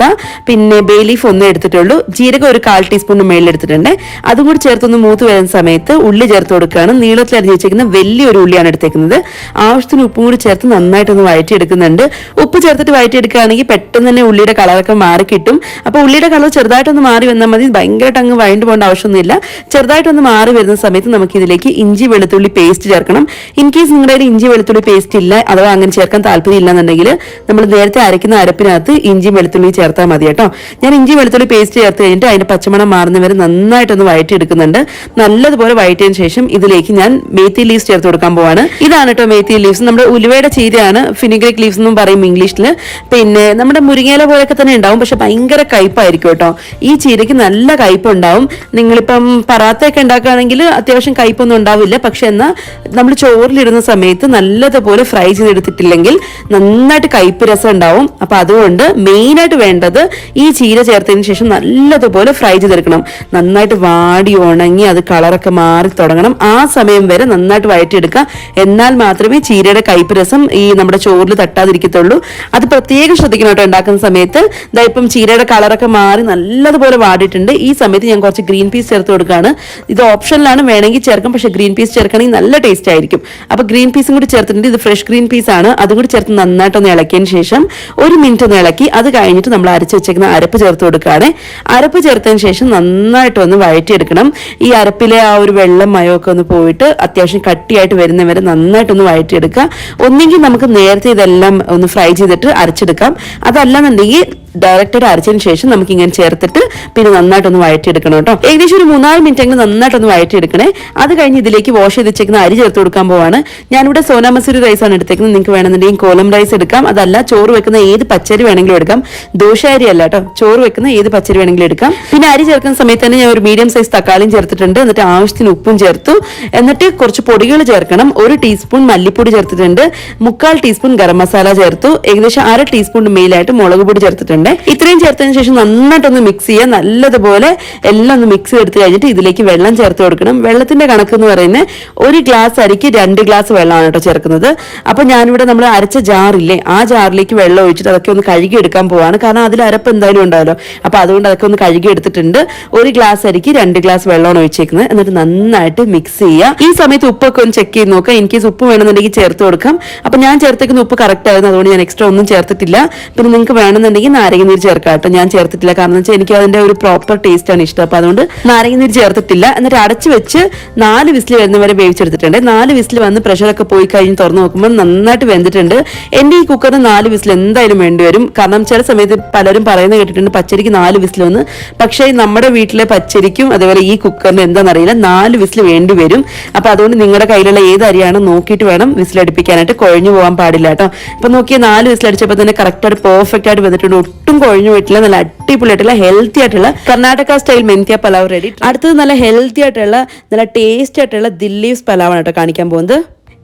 പിന്നെ ബേ ലീഫ് ഒന്നേ എടുത്തിട്ടുള്ളൂ. ജീരകം ഒരു കാൽ ടീസ്പൂണിന് മേളിൽ എടുത്തിട്ടുണ്ട്. അതും കൂടി ചേർത്തൊന്ന് മൂത്ത് വരുന്ന സമയത്ത് ഉള്ളി ചേർത്ത് കൊടുക്കുകയാണ്. നീളത്തിൽ അരിഞ്ഞ് വെച്ചേക്കുന്ന വലിയൊരു ഉള്ളിയാണ് എടുത്തേക്കുന്നത്. ആവശ്യത്തിന് ഉപ്പും കൂടി ചേർത്ത് നന്നായിട്ടൊന്ന് വഴറ്റിയെടുക്കുന്നുണ്ട്. ഉപ്പ് ചേർത്തിട്ട് വഴറ്റിയെടുക്കുകയാണെങ്കിൽ പെട്ടെന്ന് തന്നെ ഉള്ളിയുടെ കളറൊക്കെ മാറി കിട്ടും അപ്പോൾ ഉള്ളിയുടെ കളർ ചെറുതായിട്ടൊന്ന് മാറി വന്നാൽ മതി. ഭയങ്കരമായിട്ട് അങ്ങ് വഴണ്ട് പോകേണ്ട ആവശ്യമൊന്നുമില്ല. ചെറുതായിട്ടൊന്ന് മാറി വരുന്ന സമയത്ത് നമുക്ക് ഇതിലേക്ക് ഇഞ്ചി വെളുത്തുള്ളി പേസ്റ്റ് ചേർക്കണം. ഇൻ കേസ് നിങ്ങളുടെ കയ്യിൽ ഇഞ്ചി വെളുത്തുള്ളി പേസ്റ്റ് ഇല്ല അഥവാ അങ്ങനെ ചേർക്കാൻ താല്പര്യം ഇല്ലെന്നുണ്ടെങ്കിൽ നമ്മൾ നേരത്തെ അരയ്ക്കുന്ന അരപ്പിനകത്ത് ഇഞ്ചി വെളുത്തുള്ളി ചേർത്താൽ മതി കേട്ടോ. ഞാൻ ഇഞ്ചി വെളുത്തുള്ളി പേസ്റ്റ് ചേർത്ത് കഴിഞ്ഞിട്ട് അതിന്റെ പച്ചമണം മാറുന്നവരെ നന്നായിട്ടൊന്ന് വഴറ്റിയെടുക്കുന്നുണ്ട്. നല്ലതുപോലെ വഴറ്റിയതിന് ശേഷം ഇതിലേക്ക് ഞാൻ മേത്തി ലീവ്സ് ചേർത്ത് കൊടുക്കാൻ പോവാണ്. ഇതാണ് കേട്ടോ മേത്തി ലീവ്സ് നമ്മുടെ ഉലുവയുടെ ചീരയാണ്. ഫിനിഗ്രിക് ലീവ്സ് എന്നും പറയും ഇംഗ്ലീഷിൽ പിന്നെ നമ്മുടെ മുരിങ്ങയില പോലെയൊക്കെ തന്നെ ഉണ്ടാവും. പക്ഷെ ഭയങ്കര കയ്പായിരിക്കും കേട്ടോ. ഈ ചീരയ്ക്ക് നല്ല കയ്പുണ്ടാവും. നിങ്ങളിപ്പം പറാത്തയൊക്കെ ഉണ്ടാക്കുകയാണെങ്കിൽ അത്യാവശ്യം കയ്പൊന്നും ഉണ്ടാവില്ല. പക്ഷെ എന്നാൽ നമ്മൾ ചോറിലിടുന്ന സമയത്ത് നല്ലതുപോലെ ഫ്രൈ ചെയ്തെടുത്തിട്ടില്ലെങ്കിൽ നന്നായിട്ട് കയ്പ് രസം ഉണ്ടാവും. അപ്പൊ അതുകൊണ്ട് മെയിനായിട്ട് വേണ്ടത് ഈ ചീര ചേർത്തതിന് ശേഷം നല്ലതുപോലെ ഫ്രൈ ചെയ്തെടുക്കണം. നന്നായിട്ട് വാടി ഉണങ്ങി അത് കളറൊക്കെ മാറി തുടങ്ങണം. ആ സമയം വരെ നന്നായിട്ട് വഴറ്റിയെടുക്കുക. എന്നാൽ മാത്രമേ ചീരയുടെ കയ്പ് രസം ഈ നമ്മുടെ ചോറിൽ തട്ടാതിരിക്കത്തുള്ളൂ. അത് പ്രത്യേകം ശ്രദ്ധിക്കണം കേട്ടോ. ഉണ്ടാക്കുന്ന സമയത്ത് ഇപ്പം ചീരയുടെ കളറൊക്കെ മാറി നല്ലതുപോലെ വാടിയിട്ടുണ്ട്. ഈ സമയത്ത് ഞാൻ കുറച്ച് ഗ്രീൻ പീസ് ചേർത്ത് കൊടുക്കുകയാണ്. ഇത് ഓപ്ഷനിലാണ് വേണമെങ്കിൽ ചേർക്കാം. പക്ഷേ ഗ്രീൻ പീസ് ചേർക്കണമെങ്കിൽ നല്ല ടേസ്റ്റ് ആയിരിക്കും. അപ്പോൾ ഗ്രീൻ പീസും കൂടി ചേർത്തിട്ടുണ്ട്. ഇത് ഫ്രഷ് ഗ്രീൻ പീസ് ആണ്. അതും കൂടി ചേർത്ത് നന്നായിട്ടൊന്ന് ഇളക്കിയതിന് ശേഷം ഒരു മിനിറ്റ് ഒന്ന് ഇളക്കി അത് കഴിഞ്ഞിട്ട് നമ്മൾ അരച്ച് വെച്ചേക്കുന്ന അരപ്പ് ചേർത്ത് കൊടുക്കുകയാണ്. അരപ്പ് ചേർത്തതിന് ശേഷം നന്നായിട്ടൊന്ന് വഴറ്റിയെടുക്കണം. ഈ അരപ്പിലെ ആ ഒരു വെള്ളം മയമൊക്കെ ഒന്ന് പോയിട്ട് അത്യാവശ്യം കട്ടിയായിട്ട് വരുന്നവരെ നന്നായിട്ടൊന്ന് വഴറ്റിയെടുക്കുക. ഒന്നെങ്കിൽ നമുക്ക് നേരത്തെ ഇതെല്ലാം ഒന്ന് ഫ്രൈ ചെയ്തിട്ട് അരച്ചെടുക്കാം. അതല്ലാന്നുണ്ടെങ്കിൽ ഡയറക്റ്റ് അരച്ചതിന് ശേഷം നമുക്ക് ഇങ്ങനെ ചേർത്തിട്ട് പിന്നെ നന്നായിട്ടൊന്ന് വഴറ്റിയെടുക്കണം കേട്ടോ. ഏകദേശം ഒരു മൂന്നാൽ മിനിറ്റ് എങ്കിലും നന്നായിട്ടൊന്ന് വഴറ്റിയെടുക്കണേ. അത് കഴിഞ്ഞ് ഇതിലേക്ക് വാഷ് ചെയ്ത് വെച്ചേക്കുന്ന അരി ചേർത്ത് കൊടുക്കാൻ പോവാണ്. ഞാനിവിടെ സോനാമസൂരി ആണ് എടുത്തേക്കുന്നത്. നിങ്ങൾക്ക് വേണമെന്നുണ്ടെങ്കിൽ കോലം റൈസ് എടുക്കാം. അതല്ല ചോറ് വെക്കുന്ന ഏത് പച്ചരി വേണമെങ്കിലും എടുക്കാം. ദോശ അരി അല്ല കേട്ടോ. ചോറ് വെക്കുന്ന ഏത് പച്ചരി വേണമെങ്കിലും എടുക്കാം. പിന്നെ അരി ചേർക്കുന്ന സമയത്ത് തന്നെ ഞാൻ ഒരു മീഡിയം സൈസ് തക്കാളിയും ചേർത്തിട്ടുണ്ട്. എന്നിട്ട് ആവശ്യത്തിന് ഉപ്പും ചേർത്തു. എന്നിട്ട് കുറച്ച് പൊടികൾ ചേർക്കണം. ഒരു ടീസ്പൂൺ മല്ലിപ്പൊടി ചേർത്തിട്ടുണ്ട്. മുക്കാൽ ടീസ്പൂൺ ഗരം മസാല ചേർത്തു. ഏകദേശം അര ടീസ്പൂൺ മെയിലായിട്ട് മുളക് പൊടി ചേർത്തിട്ടുണ്ട്. ഇത്രയും ചേർത്തതിന് ശേഷം നന്നായിട്ടൊന്ന് മിക്സ് ചെയ്യുക നല്ലതുപോലെ എല്ലാം ഒന്ന് മിക്സ് എടുത്ത് കഴിഞ്ഞിട്ട് ഇതിലേക്ക് വെള്ളം ചേർത്ത് കൊടുക്കണം. വെള്ളത്തിന്റെ കണക്ക് എന്ന് പറയുന്നത് ഒരു ഗ്ലാസ് അരിക്ക് രണ്ട് ഗ്ലാസ് വെള്ളമാണ് കേട്ടോ ചേർക്കുന്നത്. അപ്പൊ ഞാനിവിടെ നമ്മൾ അരച്ച ജാറില്ലേ ആ ജാറിലേക്ക് വെള്ളം ഒഴിച്ചിട്ട് അതൊക്കെ ഒന്ന് കഴുകി എടുക്കാൻ പോവാണ്. കാരണം അതിൽ അരപ്പ് എന്തായാലും ഉണ്ടാവല്ലോ അപ്പൊ അതുകൊണ്ട് അതൊക്കെ ഒന്ന് കഴുകി എടുത്തിട്ടുണ്ട്. ഒരു ഗ്ലാസ് അരിക്ക് രണ്ട് ഗ്ലാസ് വെള്ളമാണ് ഒഴിച്ചേക്കുന്നത്. എന്നിട്ട് നന്നായിട്ട് മിക്സ് ചെയ്യുക. ഈ സമയത്ത് ഉപ്പൊക്കെ ഒന്ന് ചെക്ക് ചെയ്ത് നോക്കുക. എനിക്ക് ഉപ്പ് വേണമെന്നുണ്ടെങ്കിൽ ചേർത്ത് കൊടുക്കാം. അപ്പൊ ഞാൻ ചേർത്തേക്കുന്ന ഉപ്പ് കറക്റ്റ് ആയിരുന്നു. അതുകൊണ്ട് ഞാൻ എക്സ്ട്രാ ഒന്നും ചേർത്തിട്ടില്ല. പിന്നെ നിങ്ങൾക്ക് വേണമെന്നുണ്ടെങ്കിൽ നാരങ്ങ നീര് ചേർക്കാം കേട്ടോ. ഞാൻ ചേർത്തിട്ടില്ല. കാരണം വെച്ചാൽ എനിക്ക് അതിന്റെ ഒരു പ്രോപ്പർ ടേസ്റ്റ് ആണ് ഇഷ്ടം. അപ്പൊ അതുകൊണ്ട് നാരങ്ങ നീര് ചേർത്തിട്ടില്ല. എന്നിട്ട് അടച്ചു വെച്ച് നാല് വിസിൽ വരുന്ന വരെ വേവിച്ചെടുത്തിട്ടുണ്ട്. നാല് വിസിൽ വന്ന് പ്രഷറൊക്കെ പോയി കഴിഞ്ഞ് തുറന്ന് നോക്കുമ്പോൾ നന്നായിട്ട് വെന്തിട്ടുണ്ട്. എന്റെ ഈ കുക്കറിന് നാല് വിസിൽ എന്തായാലും വേണ്ടി വരും. കാരണം ചില സമയത്ത് പലരും പറയുന്നത് കേട്ടിട്ടുണ്ട് പച്ചരിക്ക് നാല് വിസിൽ വന്ന്. പക്ഷേ നമ്മുടെ വീട്ടിലെ പച്ചരിക്കും അതേപോലെ ഈ കുക്കറിന് എന്താണെന്നറിയില്ല നാല് വിസിൽ വേണ്ടി വരും. അപ്പൊ അതുകൊണ്ട് നിങ്ങളുടെ കയ്യിലുള്ള ഏത് അരിയാണ് നോക്കിയിട്ട് വേണം വിസിൽ വിസിലടിപ്പിക്കാനായിട്ട് കുഴഞ്ഞു പോകാൻ പാടില്ല കേട്ടോ. അപ്പൊ നോക്കിയ നാല് വിസിൽ അടിച്ചപ്പോൾ തന്നെ കറക്റ്റ് ആയിട്ട് പെർഫെക്റ്റ് ആയിട്ട് വന്നിട്ടുണ്ട് ഒട്ടും കുഴഞ്ഞു പോയിട്ടില്ല. നല്ല അടിപൊളിയായിട്ടുള്ള ഹെൽത്തി ആയിട്ടുള്ള കർണാടക സ്റ്റൈൽ മെന്ത്യ പലാവ് റെഡി അടുത്തത് നല്ല ഹെൽത്തി ആയിട്ടുള്ള നല്ല ടേസ്റ്റി ആയിട്ടുള്ള ദില്ലീവ്സ് പലാവാണ് കേട്ടോ കാണിക്കാൻ പോകുന്നത്.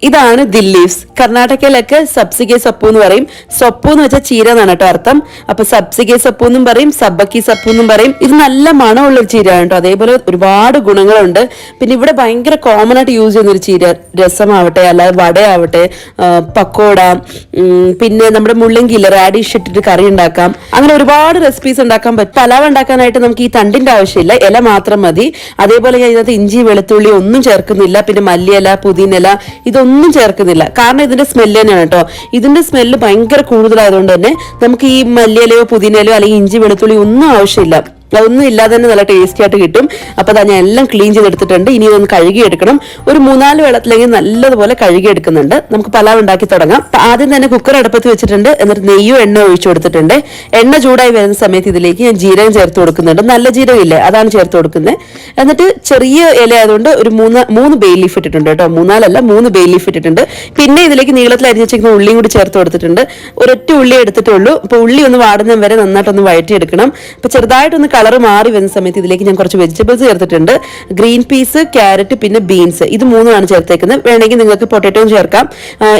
ഇതാണ് ദില്ലീവ്സ് കർണാടകയിലൊക്കെ സബ്സിഗെ സപ്പു എന്ന് പറയും. സപ്പു എന്ന് വെച്ചാൽ ചീര എന്നാണ് കേട്ടോ അർത്ഥം. അപ്പൊ സബ്സിഗെ സപ്പു എന്നും പറയും സബ്ബക്കി സപ്പു എന്നും പറയും. ഇത് നല്ല മണമുള്ള ഒരു ചീരയാണ് കേട്ടോ. അതേപോലെ ഒരുപാട് ഗുണങ്ങളുണ്ട്. പിന്നെ ഇവിടെ ഭയങ്കര കോമൺ ആയിട്ട് യൂസ് ചെയ്യുന്ന ഒരു ചീര രസമാവട്ടെ അല്ലാതെ വടയാവട്ടെ പക്കോട പിന്നെ നമ്മുടെ മുള്ളങ്കിയില്ല റാഡിഷ് ഇട്ടിട്ട് കറി ഉണ്ടാക്കാം. അങ്ങനെ ഒരുപാട് റെസിപ്പീസ് ഉണ്ടാക്കാൻ പറ്റും പലാവ് ഉണ്ടാക്കാനായിട്ട് നമുക്ക് ഈ തണ്ടിന്റെ ആവശ്യമില്ല. ഇല മാത്രം മതി. അതേപോലെ ഞാൻ ഇതിനകത്ത് ഇഞ്ചി വെളുത്തുള്ളി ഒന്നും ചേർക്കുന്നില്ല. പിന്നെ മല്ലിയില പുതിനില ഇതൊന്നും ചേർക്കുന്നില്ല. കാരണം ഇതിന്റെ സ്മെല്ല് തന്നെയാണ് കേട്ടോ. ഇതിന്റെ സ്മെല്ല് ഭയങ്കര കൂടുതലായതുകൊണ്ട് തന്നെ നമുക്ക് ഈ മല്ലിയിലയോ പുതിനയിലയോ അല്ലെങ്കിൽ ഇഞ്ചി വെളുത്തുള്ളി ഒന്നും ആവശ്യമില്ല. അതൊന്നും ഇല്ലാതെ തന്നെ നല്ല ടേസ്റ്റി ആയിട്ട് കിട്ടും. അപ്പോൾ അതാ ഞാൻ എല്ലാം ക്ലീൻ ചെയ്തെടുത്തിട്ടുണ്ട്. ഇനി ഇതൊന്ന് കഴുകി എടുക്കണം ഒരു മൂന്നാൽ വെള്ളത്തിലെങ്കിൽ നല്ലതുപോലെ കഴുകി എടുക്കുന്നുണ്ട് നമുക്ക് പലാവ് ഉണ്ടാക്കി തുടങ്ങാം. ആദ്യം തന്നെ കുക്കർ അടുപ്പത്ത് വെച്ചിട്ടുണ്ട്. എന്നിട്ട് നെയ്യും എണ്ണ ഒഴിച്ചു കൊടുത്തിട്ടുണ്ട്. എണ്ണ ചൂടായി വരുന്ന സമയത്ത് ഇതിലേക്ക് ഞാൻ ജീരകം ചേർത്ത് കൊടുക്കുന്നുണ്ട്. നല്ല ജീരകം ഇല്ലേ? അതാണ് ചേർത്ത് കൊടുക്കുന്നത് എന്നിട്ട് ചെറിയ ഇല ആയതുകൊണ്ട് ഒരു മൂന്ന് മൂന്ന് ബേ ലീഫ് ഇട്ടിട്ടുണ്ട് കേട്ടോ. മൂന്നാലല്ല മൂന്ന് ബേ ലീഫ് ഇട്ടിട്ടുണ്ട്. പിന്നെ ഇതിലേക്ക് നീളത്തിൽ അരിഞ്ഞ് വെച്ചിരിക്കുന്ന ഉള്ളിയും കൂടി ചേർത്ത് കൊടുത്തിട്ടുണ്ട്. ഒരൊറ്റ ഉള്ളി എടുത്തിട്ടുള്ളൂ. അപ്പൊ ഉള്ളി ഒന്ന് വാടുന്ന വരെ നന്നായിട്ടൊന്ന് വഴറ്റിയെടുക്കണം. അപ്പൊ ചെറുതായിട്ടൊന്ന് കളർ മാറി വരുന്ന സമയത്ത് ഇതിലേക്ക് ഞാൻ കുറച്ച് വെജിറ്റബിൾസ് ചേർത്തിട്ടുണ്ട്. ഗ്രീൻ പീസ് ക്യാരറ്റ് പിന്നെ ബീൻസ് ഇത് മൂന്നുമാണ് ചേർത്തേക്കുന്നത്. വേണമെങ്കിൽ നിങ്ങൾക്ക് പൊട്ടറ്റോയും ചേർക്കാം.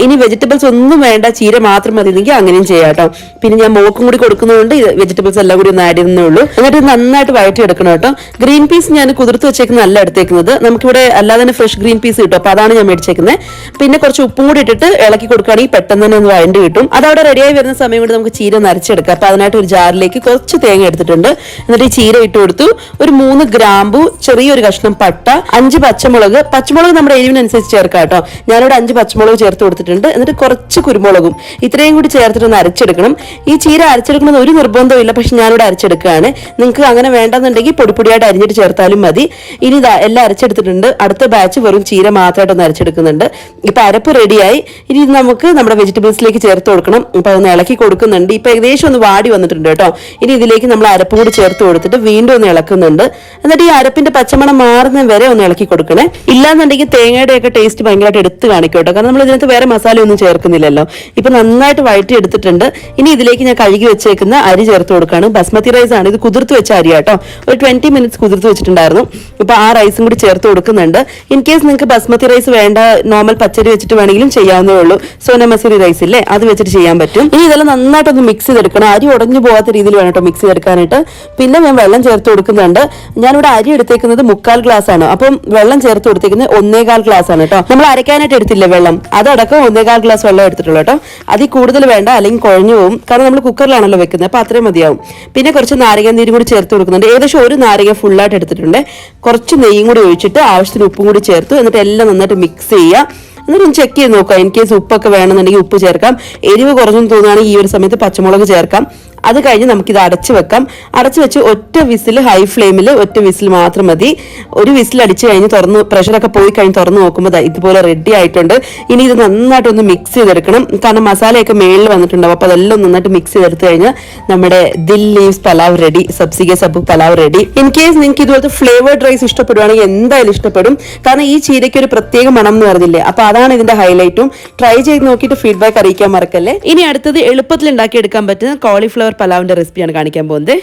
ഇനി വെജിറ്റബിൾസ് ഒന്നും വേണ്ട. ചീര മാത്രം മതി അങ്ങനെയും ചെയ്യാം കേട്ടോ. പിന്നെ ഞാൻ മോക്കും കൂടി കൊടുക്കുന്നതുകൊണ്ട് വെജിറ്റബിൾസ് എല്ലാം കൂടി ഒന്ന് ആഡ് ചെയ്യുന്നേ ഉള്ളൂ. എന്നിട്ട് നന്നായിട്ട് നന്നായിട്ട് വഴറ്റിയെടുക്കണം കേട്ടോ. ഗ്രീൻ പീസ് ഞാൻ കുതിർത്ത് വെച്ചേക്കുന്ന അല്ല എടുത്തേക്കുന്നത് നമുക്കിവിടെ അല്ലാതെ തന്നെ ഫ്രഷ് ഗ്രീൻ പീസ് കിട്ടും. അപ്പൊ അതാണ് ഞാൻ മേടിച്ചേക്കുന്നത്. പിന്നെ കുറച്ച് ഉപ്പും കൂടി ഇട്ടിട്ട് ഇളക്കി കൊടുക്കുകയാണെങ്കിൽ പെട്ടെന്ന് തന്നെ ഒന്ന് വഴണ്ടി കിട്ടും. അതവിടെ റെഡിയായി വരുന്ന സമയം കൊണ്ട് നമുക്ക് ചീര നരച്ചെടുക്കാം. അപ്പോൾ അതിനായിട്ട് ഒരു ജാറിലേക്ക് കുറച്ച് തേങ്ങ എടുത്തിട്ടുണ്ട്. എന്നിട്ട് ചീര ഇട്ട് കൊടുത്തു. ഒരു മൂന്ന് ഗ്രാമ്പു ചെറിയൊരു കഷ്ണം പട്ട അഞ്ച് പച്ചമുളക്. പച്ചമുളക് നമ്മുടെ എരിവിനനുസരിച്ച് ചേർക്കാം കേട്ടോ. ഞാനിവിടെ അഞ്ച് പച്ചമുളക് ചേർത്ത് കൊടുത്തിട്ടുണ്ട്. എന്നിട്ട് കുറച്ച് കുരുമുളകും. ഇത്രയും കൂടി ചേർത്തിട്ട് ഒന്ന് അരച്ചെടുക്കണം. ഈ ചീര അരച്ചെടുക്കുന്നത് ഒരു നിർബന്ധവും ഇല്ല. പക്ഷെ ഞാനിവിടെ അരച്ചെടുക്കുകയാണ്. നിങ്ങൾക്ക് അങ്ങനെ വേണ്ടെന്നുണ്ടെങ്കിൽ പൊടിപ്പൊടിയായിട്ട് അരിഞ്ഞിട്ട് ചേർത്താലും മതി. ഇനി ഇതാ എല്ലാം അരച്ചെടുത്തിട്ടുണ്ട്. അടുത്ത ബാച്ച് വെറും ചീര മാത്രമായിട്ട് ഒന്ന് അരച്ചെടുക്കുന്നുണ്ട്. ഇപ്പൊ അരപ്പ് റെഡിയായി ഇനി നമുക്ക് നമ്മുടെ വെജിറ്റബിൾസിലേക്ക് ചേർത്ത് കൊടുക്കണം. ഇപ്പൊ അതൊന്ന് ഇളക്കി കൊടുക്കുന്നുണ്ട്. ഇപ്പൊ ഏകദേശം ഒന്ന് വാടി വന്നിട്ടുണ്ട് കേട്ടോ. ഇനി ഇതിലേക്ക് നമ്മൾ അരപ്പ് കൂടി ചേർത്ത് കൊടുക്കും കൊടുത്തിട്ട് വീണ്ടും ഒന്ന് ഇളക്കുന്നുണ്ട്. എന്നിട്ട് ഈ അരപ്പിന്റെ പച്ചമണം മാറുന്ന വരെ ഒന്ന് ഇളക്കി കൊടുക്കണേ. ഇല്ലാന്നുണ്ടെങ്കിൽ തേങ്ങയുടെ ഒക്കെ ടേസ്റ്റ് ഭയങ്കരമായിട്ട് എടുത്ത് കാണിക്കോട്ടോ കാരണം നമ്മൾ ഇതിനകത്ത് വേറെ മസാല ഒന്നും ചേർക്കുന്നില്ലല്ലോ. ഇപ്പൊ നന്നായിട്ട് വഴറ്റി എടുത്തിട്ടുണ്ട്. ഇനി ഇതിലേക്ക് ഞാൻ കഴുകി വെച്ചേക്കുന്ന അരി ചേർത്ത് കൊടുക്കുകയാണ് ബസ്മതി റൈസ് ആണ്. ഇത് കുതിർത്ത് വെച്ച അരി കേട്ടോ. ഒരു ട്വന്റി മിനിറ്റ്സ് കുതിർത്ത് വെച്ചിട്ടുണ്ടായിരുന്നു. ഇപ്പൊ ആ റൈസും കൂടി ചേർത്ത് കൊടുക്കുന്നുണ്ട്. ഇൻ കേസ് നിങ്ങൾക്ക് ബസ്മതി റൈസ് വേണ്ട നോർമൽ പച്ചരി വെച്ചിട്ട് വേണമെങ്കിലും ചെയ്യാവുന്നേ ഉള്ളൂ. സോന മസൂരി റൈസ് ഇല്ലേ? അത് വെച്ചിട്ട് ചെയ്യാൻ പറ്റും. ഇനി ഇതെല്ലാം നന്നായിട്ടൊന്ന് മിക്സ് ചെയ്തെടുക്കണം. അരി ഉടഞ്ഞു പോകാത്ത രീതിയിൽ വേണം കേട്ടോ മിക്സ് ചെയ്തെടുക്കാനായിട്ട്. പിന്നെ ഞാൻ വെള്ളം ചേർത്ത് കൊടുക്കുന്നുണ്ട്. ഞാനിവിടെ അരി എടുത്തേക്കുന്നത് മുക്കാൽ ഗ്ലാസ് ആണ്. അപ്പം വെള്ളം ചേർത്ത് കൊടുത്തേക്കുന്നത് ഒന്നേകാൽ ഗ്ലാസ് ആണ് കേട്ടോ. നമ്മൾ അരയ്ക്കാനായിട്ട് എടുത്തില്ലേ വെള്ളം? അതടക്കം ഒന്നേകാൽ ഗ്ലാസ് വെള്ളം എടുത്തിട്ടുള്ളൂ കേട്ടോ. അതിൽ കൂടുതൽ വേണ്ട അല്ലെങ്കിൽ കുഴഞ്ഞു പോകും കാരണം നമ്മൾ കുക്കറിലാണല്ലോ വെക്കുന്നത്. അപ്പൊ അത്രയും മതിയാവും. പിന്നെ കുറച്ച് നാരങ്ങ നീരും കൂടി ചേർത്ത് കൊടുക്കുന്നുണ്ട്. ഏകദേശം ഒരു നാരങ്ങ ഫുള്ളായിട്ട് എടുത്തിട്ടുണ്ട്. കുറച്ച് നെയ്യും കൂടി ഒഴിച്ചിട്ട് ആവശ്യത്തിന് ഉപ്പും കൂടി ചേർത്തു. എന്നിട്ട് എല്ലാം നന്നായിട്ട് മിക്സ് ചെയ്യുക. എന്നിട്ട് ചെക്ക് ചെയ്ത് നോക്കാം ഇൻ കേസ് ഉപ്പൊക്കെ വേണമെന്നുണ്ടെങ്കിൽ ഉപ്പ് ചേർക്കാം. എരിവ് കുറഞ്ഞെന്ന് തോന്നുകയാണെങ്കിൽ ഈ ഒരു സമയത്ത് പച്ചമുളക് ചേർക്കാം. അത് കഴിഞ്ഞ് നമുക്കിത് അടച്ചു വെക്കാം. അടച്ചു വെച്ച് ഒറ്റ വിസിൽ ഹൈ ഫ്ലെയിമിൽ ഒറ്റ വിസിൽ മാത്രം മതി. ഒരു വിസിൽ അടിച്ചു കഴിഞ്ഞ് തുറന്ന് പ്രഷറൊക്കെ പോയി കഴിഞ്ഞ് തുറന്ന് നോക്കുമ്പോൾ ഇതുപോലെ റെഡി ആയിട്ടുണ്ട്. ഇനി ഇത് നന്നായിട്ടൊന്ന് മിക്സ് ചെയ്തെടുക്കണം. കാരണം മസാലയൊക്കെ മേളിൽ വന്നിട്ടുണ്ടാവും. അപ്പോൾ അതെല്ലാം നന്നായിട്ട് മിക്സ് ചെയ്തെടുത്ത് കഴിഞ്ഞാൽ നമ്മുടെ dill leaves pulao ready sabsige sub pulao ready in case നിങ്ങൾക്ക് ഇതുപോലത്തെ ഫ്ലേവേർഡ് റൈസ് ഇഷ്ടപ്പെടുവാണെങ്കിൽ എന്തായാലും ഇഷ്ടപ്പെടും. കാരണം ഈ ചീരയ്ക്ക് ഒരു പ്രത്യേക മണം എന്ന് പറഞ്ഞില്ലേ? അപ്പൊ അതാണ് ഇതിന്റെ ഹൈലൈറ്റും ട്രൈ ചെയ്ത് നോക്കിയിട്ട് ഫീഡ്ബാക്ക് അറിയിക്കാൻ മറക്കല്ലേ? ഇനി അടുത്തത് എളുപ്പത്തിൽ ഉണ്ടാക്കി എടുക്കാൻ പറ്റുന്ന കോളിഫ്ലവർ പലാവിന്റെ റെസിപ്പിയാണ് കാണിക്കാൻ പോകുന്നത്.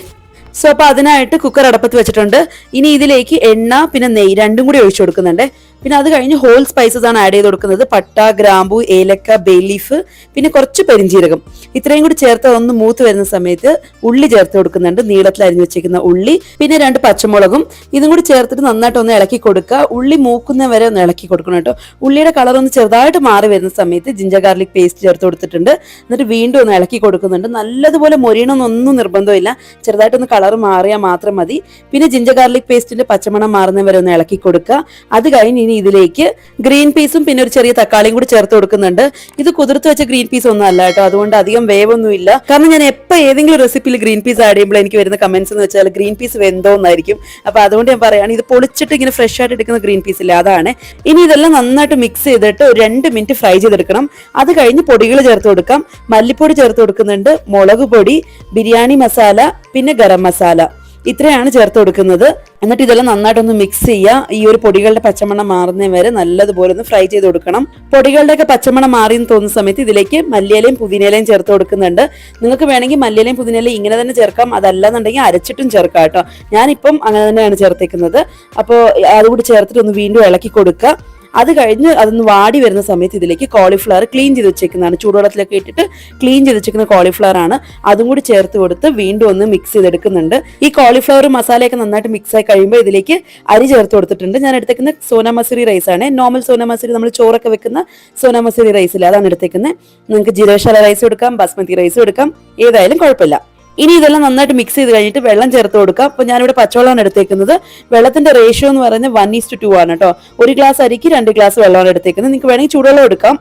സോ അപ്പൊ അതിനായിട്ട് കുക്കർ അടപ്പത്ത് വെച്ചിട്ടുണ്ട്. ഇനി ഇതിലേക്ക് എണ്ണ പിന്നെ നെയ്യ് രണ്ടും കൂടി ഒഴിച്ചു കൊടുക്കുന്നുണ്ട്. പിന്നെ അത് കഴിഞ്ഞ് ഹോൾ സ്പൈസസ് ആണ് ആഡ് ചെയ്ത് കൊടുക്കുന്നത്. പട്ട ഗ്രാമ്പു ഏലക്ക ബേ ലീഫ് പിന്നെ കുറച്ച് പെരിഞ്ചീരകം. ഇത്രയും കൂടി ചേർത്ത് ഒന്ന് മൂത്ത് വരുന്ന സമയത്ത് ഉള്ളി ചേർത്ത് കൊടുക്കുന്നുണ്ട്. നീളത്തിൽ അരിഞ്ഞു വെച്ചിരിക്കുന്ന ഉള്ളി പിന്നെ രണ്ട് പച്ചമുളകും. ഇതും കൂടി ചേർത്തിട്ട് നന്നായിട്ട് ഒന്ന് ഇളക്കി കൊടുക്കുക. ഉള്ളി മൂക്കുന്ന വരെ ഒന്ന് ഇളക്കി കൊടുക്കണം കേട്ടോ. ഉള്ളിയുടെ കളർ ഒന്ന് ചെറുതായിട്ട് മാറി വരുന്ന സമയത്ത് ജിഞ്ചർ ഗാർലിക് പേസ്റ്റ് ചേർത്ത് കൊടുത്തിട്ടുണ്ട്. എന്നിട്ട് വീണ്ടും ഒന്ന് ഇളക്കി കൊടുക്കുന്നുണ്ട്. നല്ലതുപോലെ മൊരിയണമെന്നൊന്നും നിർബന്ധമില്ല. ചെറുതായിട്ടൊന്ന് കളർ മാറിയാൽ മാത്രം മതി. പിന്നെ ജിഞ്ചർ ഗാർലിക് പേസ്റ്റിന്റെ പച്ചമണം മാറുന്ന വരെ ഒന്ന് ഇളക്കി കൊടുക്കുക. അത് കഴിഞ്ഞ് ഇനി ഇതിലേക്ക് ഗ്രീൻ പീസും പിന്നെ ഒരു ചെറിയ തക്കാളിയും കൂടി ചേർത്ത് കൊടുക്കുന്നുണ്ട്. ഇത് കുതിർത്ത് വെച്ച ഗ്രീൻ പീസ് ഒന്നും അല്ല കേട്ടോ. അതുകൊണ്ട് അധികം വേവൊന്നുമില്ല കാരണം ഞാൻ എപ്പോൾ ഏതെങ്കിലും റെസിപ്പിയിൽ ഗ്രീൻ പീസ് ആഡ് ചെയ്യുമ്പോൾ എനിക്ക് വരുന്ന കമന്റ്സ് എന്ന് വെച്ചാൽ ഗ്രീൻ പീസ് വെന്തോന്നായിരിക്കും അപ്പൊ അതുകൊണ്ട് ഞാൻ പറയാണ് ഇത് പൊളിച്ചിട്ട് ഇങ്ങനെ ഫ്രഷ് ആയിട്ട് എടുക്കുന്ന ഗ്രീൻ പീസ് ഇല്ല? അതാണ്. ഇനി ഇതെല്ലാം നന്നായിട്ട് മിക്സ് ചെയ്തിട്ട് ഒരു രണ്ട് മിനിറ്റ് ഫ്രൈ ചെയ്തെടുക്കണം. അത് കഴിഞ്ഞ് പൊടികൾ ചേർത്ത് കൊടുക്കാം. മല്ലിപ്പൊടി ചേർത്ത് കൊടുക്കുന്നുണ്ട്. മുളക് പൊടി ബിരിയാണി മസാല പിന്നെ ഗരം മസാല. ഇത്രയാണ് ചേർത്ത് കൊടുക്കുന്നത്. എന്നിട്ട് ഇതെല്ലാം നന്നായിട്ടൊന്ന് മിക്സ് ചെയ്യുക ഈ ഒരു പൊടികളുടെ പച്ചമണം മാറുന്ന വരെ നല്ലതുപോലെ ഒന്ന് ഫ്രൈ ചെയ്ത് കൊടുക്കണം. പൊടികളുടെയൊക്കെ പച്ചമണം മാറി എന്ന് തോന്നുന്ന സമയത്ത് ഇതിലേക്ക് മല്ലിയിലയും പുതിനയിലയും ചേർത്ത് കൊടുക്കുന്നുണ്ട്. നിങ്ങൾക്ക് വേണമെങ്കിൽ മല്ലിയിലയും പുതിനയിലയും ഇങ്ങനെ തന്നെ ചേർക്കാം. അതല്ലാന്നുണ്ടെങ്കിൽ അരച്ചിട്ടും ചേർക്കാം കേട്ടോ. ഞാനിപ്പം അങ്ങനെ തന്നെയാണ് ചേർത്തേക്കുന്നത്. അപ്പോൾ അതുകൂടി ചേർത്തിട്ട് ഒന്ന് വീണ്ടും ഇളക്കി കൊടുക്കുക. അത് കഴിഞ്ഞ് അതൊന്ന് വാടി വരുന്ന സമയത്ത് ഇതിലേക്ക് കോളിഫ്ലവർ ക്ലീൻ ചെയ്ത് വെച്ചേക്കുന്നതാണ്. ചൂടുവെള്ളത്തിലൊക്കെ ഇട്ടിട്ട് ക്ലീൻ ചെയ്ത് വെച്ചേക്കുന്ന കോളിഫ്ലവർ ആണ്. അതും കൂടി ചേർത്ത് കൊടുത്ത് വീണ്ടും ഒന്ന് മിക്സ് ചെയ്തെടുക്കുന്നുണ്ട്. ഈ കോളിഫ്ലവർ മസാലയൊക്കെ നന്നായിട്ട് മിക്സ് ആയി കഴിയുമ്പോൾ ഇതിലേക്ക് അരി ചേർത്ത് കൊടുത്തിട്ടുണ്ട്. ഞാൻ എടുത്തേക്കുന്ന സോന റൈസ് ആണ്. നോർമൽ സോന നമ്മൾ ചോറൊക്കെ വെക്കുന്ന സോന റൈസില്ല അതാണ് എടുത്തേക്കുന്നത് നിങ്ങൾക്ക് ജീരകശാല റൈസ് എടുക്കാം ബസ്മതി റൈസ് എടുക്കാം ഏതായാലും കുഴപ്പമില്ല. ഇനി ഇതെല്ലാം നന്നായിട്ട് മിക്സ് ചെയ്ത് കഴിഞ്ഞിട്ട് വെള്ളം ചേർത്ത് കൊടുക്കുക. അപ്പൊ ഞാനിവിടെ പച്ചവെള്ളമാണ് എടുത്തേക്കുന്നത്. വെള്ളത്തിന്റെ റേഷ്യോ എന്ന് പറയുന്നത് വൺ ഈസ്റ്റ് ടു ആണ് കേട്ടോ ഒരു ഗ്ലാസ് അരിക്ക് രണ്ട് ഗ്ലാസ് വെള്ളമാണ് എടുത്തേക്കുന്നത്. നിങ്ങൾക്ക് വേണമെങ്കിൽ ചൂടുവെള്ളം എടുക്കാം.